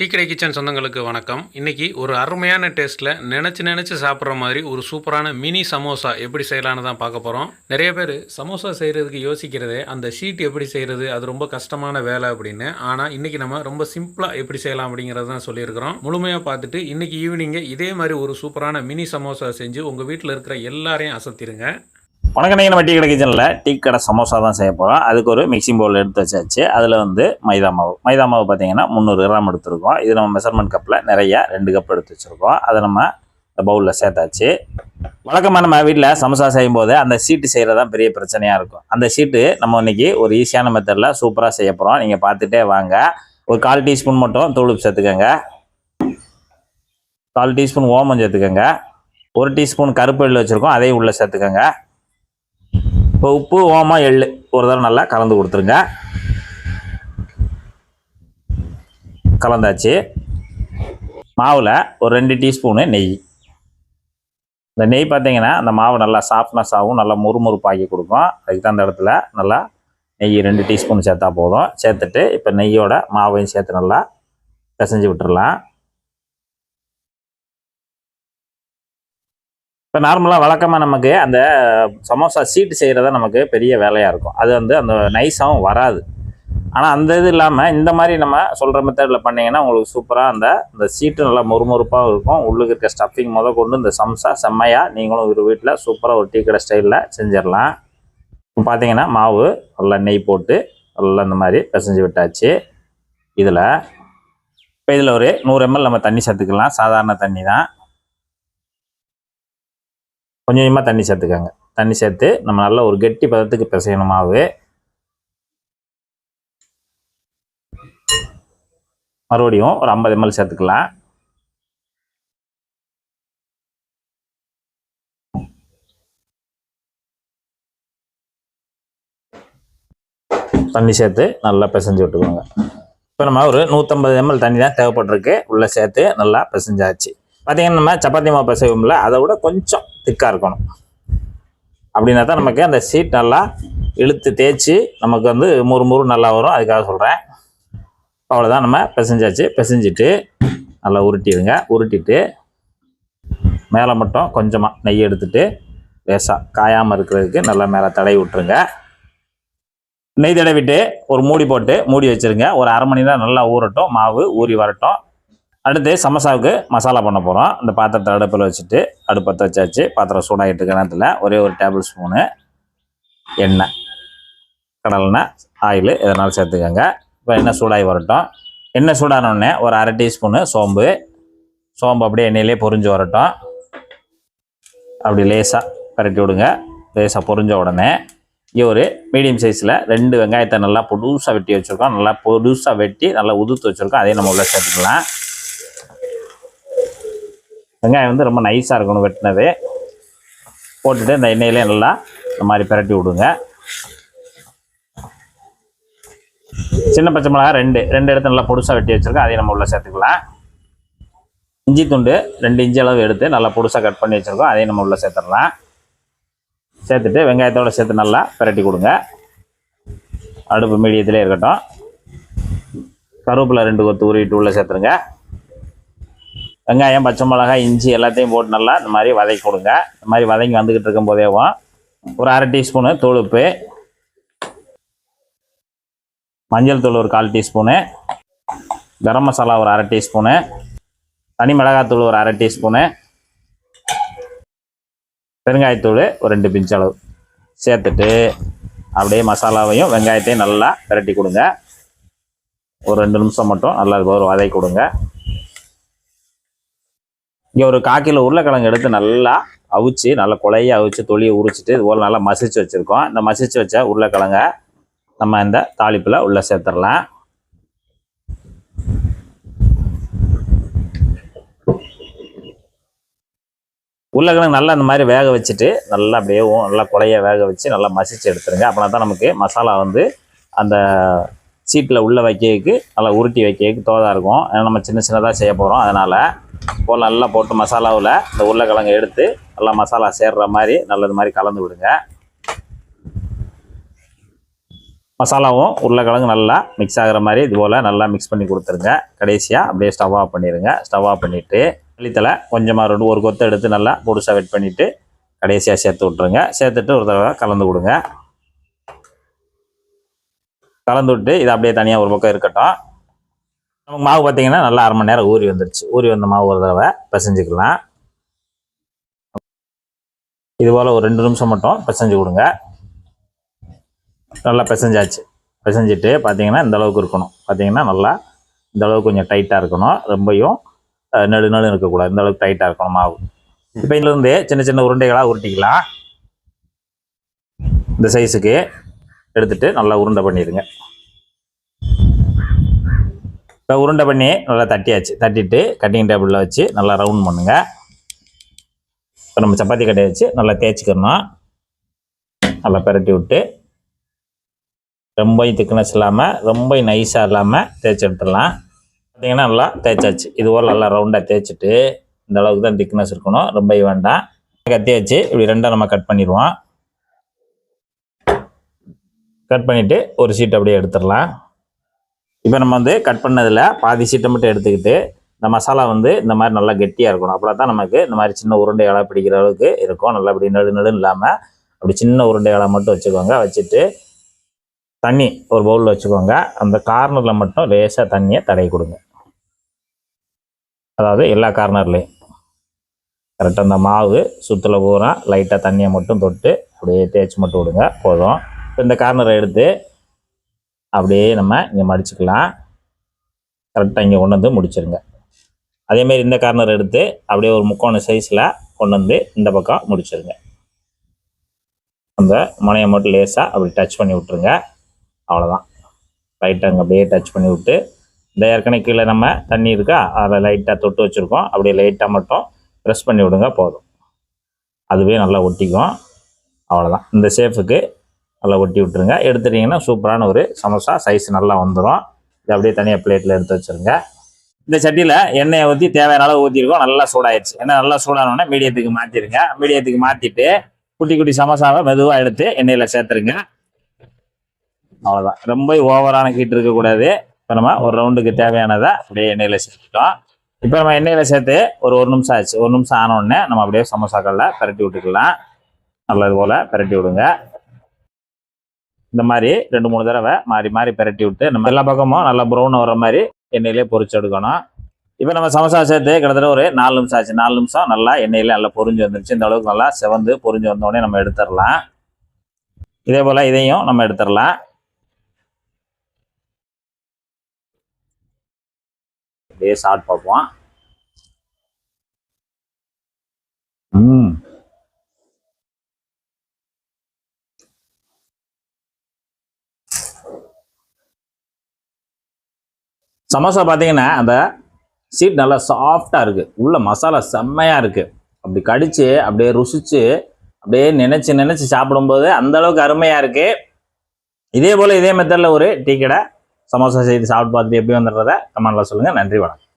Tea கடை kitchen சொந்தங்களுக்கு வணக்கம். இன்றைக்கி ஒரு அருமையான டேஸ்ட்டில் நினச்சி நினச்சி சாப்பிட்ற மாதிரி ஒரு சூப்பரான மினி சமோசா எப்படி செய்யலான்னு தான் பார்க்க போகிறோம் நிறைய பேர் சமோசா செய்கிறதுக்கு யோசிக்கிறதே அந்த ஷீட் எப்படி செய்கிறது அது ரொம்ப கஷ்டமான வேலை அப்படின்னு. ஆனால் இன்னைக்கு நம்ம ரொம்ப சிம்பிளாக எப்படி செய்யலாம் அப்படிங்கிறது தான் சொல்லியிருக்கிறோம். முழுமையாக பார்த்துட்டு இன்றைக்கி ஈவினிங்கே இதே மாதிரி ஒரு சூப்பரான மினி சமோசா செஞ்சு உங்கள் வீட்டில் இருக்கிற எல்லாரையும் அசத்திருங்க. வணக்கம் நீங்கள் நம்ம டீ கடை கிச்சனில் டீ கடை சமோசா தான் செய்ய போகிறோம் அதுக்கு ஒரு மிக்சிங் பவுல் எடுத்து வச்சாச்சு. அதில் வந்து மைதா மாவு. மைதா மாவு பார்த்தீங்கன்னா முந்நூறு கிராம் எடுத்துருக்கோம். இது நம்ம மெஷர்மெண்ட் கப்பில் நிறைய ரெண்டு கப் எடுத்து வச்சுருக்கோம். அதை நம்ம இந்த பவுலில் சேர்த்தாச்சு. வழக்கமாக நம்ம வீட்டில் சமோசா செய்யும்போது அந்த சீட்டு செய்கிறது தான் பெரிய பிரச்சனையாக இருக்கும். அந்த சீட்டு நம்ம இன்றைக்கி ஒரு ஈஸியான மெத்தடில் சூப்பராக செய்ய போகிறோம் நீங்கள் பார்த்துட்டே வாங்க. ஒரு கால் டீஸ்பூன் மட்டும் தூளுப்பு சேர்த்துக்கோங்க. கால் டீஸ்பூன் ஓமம் சேர்த்துக்கோங்க. ஒரு டீஸ்பூன் கருப்பு எள்ளு வச்சுருக்கோம். அதையும் உள்ளே சேர்த்துக்கோங்க. இப்போ உப்பு ஓமம் எள்ளு. ஒரு தடவை நல்லா கலந்து கொடுத்துருங்க. கலந்தாச்சு. மாவில் ஒரு ரெண்டு டீஸ்பூனு நெய். இந்த நெய் பார்த்தீங்கன்னா அந்த மாவு நல்லா சாஃப்ட்னஸ் ஆகும் நல்லா முறுமுறுப்பாக்கி கொடுக்கும். அதுக்கு தான் அந்த இடத்துல நல்லா நெய் ரெண்டு டீஸ்பூன் சேர்த்தா போதும். சேர்த்துட்டு இப்போ நெய்யோட மாவையும் சேர்த்து நல்லா பிசைஞ்சு விட்டுடலாம் இப்போ நார்மலாக வழக்கமாக நமக்கு அந்த சமோசா சீட்டு செய்கிறதா நமக்கு பெரிய வேலையாக இருக்கும். அது வந்து அந்த நைஸாகவும் வராது. ஆனால் அந்த இது இல்லாமல் இந்த மாதிரி நம்ம சொல்கிற மெத்தடில் பண்ணிங்கன்னா உங்களுக்கு சூப்பராக அந்த இந்த சீட்டு நல்லா மொறுமொறுப்பாக இருக்கும். உள்ளுக்கு இருக்க ஸ்டஃபிங் முத கொண்டு இந்த சம்சா செம்மையாக நீங்களும் ஒரு வீட்டில் சூப்பராக ஒரு டீ கடை ஸ்டைலில் செஞ்சிடலாம். இப்போ பார்த்தீங்கன்னா மாவு நல்லா நெய் போட்டு நல்லா இந்த மாதிரி பிசைஞ்சு விட்டாச்சு. இதில் இப்போ இதில் ஒரு நூறு எம்எல் நம்ம தண்ணி சேர்த்துக்கலாம். சாதாரண தண்ணி தான். கொஞ்சம் கொஞ்சமாக தண்ணி சேர்த்துக்கோங்க. தண்ணி சேர்த்து நம்ம நல்ல ஒரு கெட்டி பதத்துக்கு பிசையணும் மாவு. மறுபடியும் ஒரு ஐம்பது எம்எல் சேர்த்துக்கலாம். தண்ணி சேர்த்து நல்லா பிசைஞ்சு விட்டுக்கோங்க. இப்போ நம்ம ஒரு நூற்றம்பது எம்எல் தண்ணி தான் தேவைப்பட்டிருக்கு. உள்ளே சேர்த்து நல்லா பிசைஞ்சாச்சு. பார்த்தீங்கன்னா நம்ம சப்பாத்தி மாவு பிசைவோம்ல அதை விட கொஞ்சம் திக்காக இருக்கணும். அப்படின்னா தான் நமக்கு அந்த சீட் நல்லா இழுத்து தேய்ச்சி நமக்கு வந்து முறு முறு நல்லா வரும். அதுக்காக சொல்கிறேன் அவ்வளோதான் நம்ம பிசைஞ்சாச்சு. பிசைஞ்சிட்டு நல்லா உருட்டிடுங்க. உருட்டிட்டு மேலே மட்டும் கொஞ்சமாக நெய் எடுத்துட்டு லேசாக காயாமல் இருக்கிறதுக்கு நல்லா மேலே தடவி விட்டுருங்க. நெய் தடவிட்டு ஒரு மூடி போட்டு மூடி வச்சுருங்க. ஒரு அரை மணி நேரம் நல்லா ஊறட்டும். மாவு ஊறி வரட்டும். அடுத்து சமோசாவுக்கு மசாலா பண்ண போகிறோம் இந்த பாத்திரத்தை அடுப்பில் வச்சுட்டு அடுப்பத்தை வச்சாச்சு. பாத்திரம் சூடாகிட்டு இருக்க நேரத்தில் ஒரே ஒரு டேபிள் ஸ்பூனு எண்ணெய் கடலெண்ணெய் ஆயில் எதனாலும் சேர்த்துக்கோங்க. இப்போ எண்ணெய் சூடாகி வரட்டும். எண்ணெய் சூடானோடனே ஒரு அரை டீஸ்பூனு சோம்பு. சோம்பு அப்படியே எண்ணெயிலே பொரிஞ்சு வரட்டும். அப்படி லேசாக பரட்டி விடுங்க. லேசாக பொரிஞ்ச உடனே இங்கே ஒரு மீடியம் சைஸில் ரெண்டு வெங்காயத்தை நல்லா புதுசாக வெட்டி வச்சுருக்கோம். நல்லா புதுசாக வெட்டி நல்லா உதுத்து வச்சுருக்கோம். அதையும் நம்ம உள்ளே சேர்த்துக்கலாம். வெங்காயம் வந்து ரொம்ப நைஸாக இருக்கணும் வெட்டினது. போட்டுட்டு இந்த எண்ணெயிலே நல்லா இந்த மாதிரி பிரட்டி விடுங்க. சின்ன பச்சை மிளகா ரெண்டு ரெண்டு எடுத்து நல்லா பொடுசாக வெட்டி வச்சுருக்கேன் அதையும் நம்ம உள்ளே சேர்த்துக்கலாம். இஞ்சி துண்டு ரெண்டு இஞ்சி அளவு எடுத்து நல்லா பொடுசாக கட் பண்ணி வச்சுருக்கோம் அதையும் நம்ம உள்ளே சேர்த்துடலாம். சேர்த்துட்டு வெங்காயத்தோடு சேர்த்து நல்லா பிரட்டி கொடுங்க. அடுப்பு மீடியத்திலே இருக்கட்டும். கருவேப்பிலை ரெண்டு கொத்து உருவிட்டு உள்ளே சேர்த்துருங்க. வெங்காயம் பச்சை மிளகாய் இஞ்சி எல்லாத்தையும் போட்டு நல்லா இந்த மாதிரி வதக்கி கொடுங்க. இந்த மாதிரி வதங்கி வந்துக்கிட்டு இருக்கும் போதேவும் ஒரு அரை டீஸ்பூனு தொழுப்பு மஞ்சள் தூள் ஒரு கால் டீஸ்பூனு கரம் மசாலா ஒரு அரை டீஸ்பூனு தனி மிளகாத்தூள் ஒரு அரை டீஸ்பூனு பெருங்காயத்தூள் ஒரு ரெண்டு பிஞ்ச் அளவு. சேர்த்துட்டு அப்படியே மசாலாவையும் வெங்காயத்தையும் நல்லா விரட்டி கொடுங்க. ஒரு ரெண்டு நிமிஷம் மட்டும் நல்லா ஒரு வதக்கி கொடுங்க. இங்கே ஒரு கால் உருளைக்கிழங்கு எடுத்து நல்லா அவிச்சு நல்லா கொலையை அவிச்சு தொலியை உரிச்சிட்டு இது போல் நல்லா மசிச்சு வச்சுருக்கோம். இந்த மசிச்சு வச்ச உருளைக்கிழங்க நம்ம இந்த தாளிப்பில் உள்ளே சேர்த்துடலாம். உருளைக்கிழங்கு நல்லா இந்த மாதிரி வேக வச்சுட்டு நல்லா அப்படியே நல்லா கொலையை வேக வச்சு நல்லா மசிச்சு எடுத்துருங்க. அப்படின்னா தான் நமக்கு மசாலா வந்து அந்த சீட்டில் உள்ளே வைக்கிறதுக்கு நல்லா உருட்டி வைக்கிறதுக்கு தோதாக இருக்கும். ஏன்னா நம்ம சின்ன சின்னதாக செய்ய போகிறோம் அதனால் போல் நல்லா போட்டு மசாலாவில் இந்த உருளைக்கிழங்கு எடுத்து நல்லா மசாலா சேர்ற மாதிரி நல்லது மாதிரி கலந்து விடுங்க. மசாலாவும் உருளைக்கிழங்கு நல்லா மிக்ஸ் ஆகுற மாதிரி இது போல் நல்லா மிக்ஸ் பண்ணி கொடுத்துருங்க. கடைசியாக அப்படியே ஸ்டவ் ஆஃப் பண்ணிடுங்க. ஸ்டவ் ஆஃப் பண்ணிவிட்டு வெளித்தலை கொஞ்சமாக ரெண்டு ஒரு கொத்து எடுத்து நல்லா பொடுசாக வெட் பண்ணிவிட்டு கடைசியாக சேர்த்து விட்ருங்க சேர்த்துட்டு ஒரு தடவை கலந்து கொடுங்க. கலந்து விட்டு இது அப்படியே தனியாக ஒரு பக்கம் இருக்கட்டும். நமக்கு மாவு பார்த்தீங்கன்னா நல்லா அரை மணி நேரம் ஊறி வந்துருச்சு. ஊறி வந்த மாவு ஒரு தடவை பிசைஞ்சிக்கலாம். இது போல் ஒரு ரெண்டு நிமிஷம் மட்டும் பிசைஞ்சு கொடுங்க. நல்லா பிசைஞ்சாச்சு. பிசைஞ்சிட்டு பார்த்தீங்கன்னா இந்த அளவுக்கு இருக்கணும். பார்த்தீங்கன்னா நல்லா இந்த அளவுக்கு கொஞ்சம் டைட்டாக இருக்கணும். ரொம்பையும் நெடு நடு இருக்கக்கூடாது. இந்த அளவுக்கு டைட்டாக இருக்கணும் மாவு. இப்போ இதுலேருந்து சின்ன சின்ன உருண்டைகளாக உருட்டிக்கலாம். இந்த சைஸுக்கு எடுத்துகிட்டு நல்லா உருண்டை பண்ணிடுங்க. இப்போ உருண்டை பண்ணி நல்லா தட்டியாச்சு. தட்டிட்டு கட்டிங் டேபிளில் வச்சு நல்லா ரவுண்ட் பண்ணுங்கள் இப்போ நம்ம சப்பாத்தி கட்டையை வச்சு நல்லா தேய்ச்சிக்கிறணும் நல்லா பெரட்டி விட்டு ரொம்ப திக்னஸ் இல்லாமல் ரொம்ப நைஸாக இல்லாமல் தேய்ச்சி எடுத்துடலாம். பார்த்திங்கன்னா நல்லா தேய்ச்சாச்சு. இது போல் நல்லா ரவுண்டாக தேய்ச்சிட்டு இந்த அளவுக்கு தான் திக்னஸ் இருக்கணும். ரொம்ப வேண்டாம். கத்தி வச்சு இப்படி ரெண்டாக நம்ம கட் பண்ணிடுவோம். கட் பண்ணிவிட்டு ஒரு சீட் அப்படியே எடுத்துடலாம். இப்போ நம்ம வந்து கட் பண்ணதில் பாதி சீட்டை மட்டும் எடுத்துக்கிட்டு இந்த மசாலா வந்து இந்த மாதிரி நல்லா கெட்டியாக இருக்கணும். அப்போ தான் நமக்கு இந்த மாதிரி சின்ன உருண்டைகளாக பிடிக்கிற அளவுக்கு இருக்கும். நல்லா அப்படி நடு நடு இல்லாமல் அப்படி சின்ன உருண்டைகளாக மட்டும் வச்சுக்கோங்க. வச்சுட்டு தண்ணி ஒரு பவுலில் வச்சுக்கோங்க. அந்த கார்னரில் மட்டும் லேசாக தண்ணியை தடவி கொடுங்க. அதாவது எல்லா கார்னர்லேயும் கரெக்டாக அந்த மாவு சுற்றில் பூரா லைட்டாக தண்ணியை மட்டும் தொட்டு அப்படியே தேய்ச்சி மட்டும் விடுங்க. போதும். இப்போ இந்த கார்னரை எடுத்து அப்படியே நம்ம இங்கே மடிச்சுக்கலாம். கரெக்டாக இங்கே கொண்டு வந்து முடிச்சிருங்க. அதேமாரி இந்த கார்னர் எடுத்து அப்படியே ஒரு முக்கோண சைஸில் கொண்டு வந்து இந்த பக்கம் முடிச்சிருங்க. அந்த முனையை மட்டும் லேசாக அப்படி டச் பண்ணி விட்ருங்க அவ்வளோதான் லைட்டாக அங்கே அப்படியே டச் பண்ணி விட்டு இந்த ஏற்கனவே கீழே நம்ம தண்ணி இருக்கா அதை லைட்டாக தொட்டு வச்சுருக்கோம். அப்படியே லைட்டாக மட்டும் ப்ரெஸ் பண்ணி விடுங்க போதும். அதுவே நல்லா ஒட்டிக்கும். அவ்வளோதான் இந்த ஷேஃபுக்கு நல்லா ஒட்டி விட்டுருங்க. எடுத்துட்டிங்கன்னா சூப்பரான ஒரு சமோசா. சைஸ் நல்லா வந்துடும் இது அப்படியே தனியாக பிளேட்டில் எடுத்து வச்சுருங்க. இந்த சட்டியில் எண்ணெயை ஊற்றி தேவையான அளவு ஊற்றிருக்கோம் நல்லா சூடாயிடுச்சு. எண்ணெய் நல்லா சூடானோடனே மீடியத்துக்கு மாற்றிடுங்க மீடியத்துக்கு மாற்றிட்டு குட்டி குட்டி சமோசாவை மெதுவாக எடுத்து எண்ணெயில் சேர்த்துருங்க. அவ்வளோதான் ரொம்ப ஓவரான ஹீட் இருக்கக்கூடாது இப்போ நம்ம ஒரு ரவுண்டுக்கு தேவையானதை அப்படியே எண்ணெயில் சேர்த்துட்டோம். இப்போ நம்ம எண்ணெயில் சேர்த்து ஒரு ஒரு நிமிஷம் ஆச்சு. ஒரு நிமிஷம் ஆனோடனே நம்ம அப்படியே சமோசாக்களில் பரட்டி விட்டுக்கலாம். நல்லது போல் பரட்டி விடுங்க. இந்த மாதிரி ரெண்டு மூணு தடவை மாறி மாறி பெரட்டி விட்டு நம்ம எல்லா பக்கமும் நல்லா ப்ரௌன் வர மாதிரி எண்ணெயிலே பொறிச்சு எடுக்கணும். இப்போ நம்ம சமோசா சேர்த்து கிட்டத்தட்ட ஒரு நாலு நிமிஷம் ஆச்சு. நாலு நிமிஷம் நல்லா எண்ணெயில் நல்லா பொறிஞ்சு வந்துருச்சு. இந்த அளவுக்கு நல்லா செவந்து பொரிஞ்சு வந்தோடனே நம்ம எடுத்துடலாம். இதே போல் இதையும் நம்ம எடுத்துடலாம். அப்படியே சாப்பிட்டு பார்ப்போம். ம். சமோசா பார்த்தீங்கன்னா அந்த சீட் நல்லா சாஃப்டாக இருக்குது உள்ள மசாலா செம்மையாக இருக்குது அப்படி கடித்து அப்படியே ருசிச்சு அப்படியே நினச்சி நினச்சி சாப்பிடும்போது அந்தளவுக்கு அருமையாக இருக்குது இதே போல் இதே மெத்தடில் ஒரு டீ கடை சமோசா செய்து சாப்பிட்டு பார்த்துட்டு எப்படி வந்துடுறத கமெண்டில் சொல்லுங்கள் நன்றி வணக்கம்.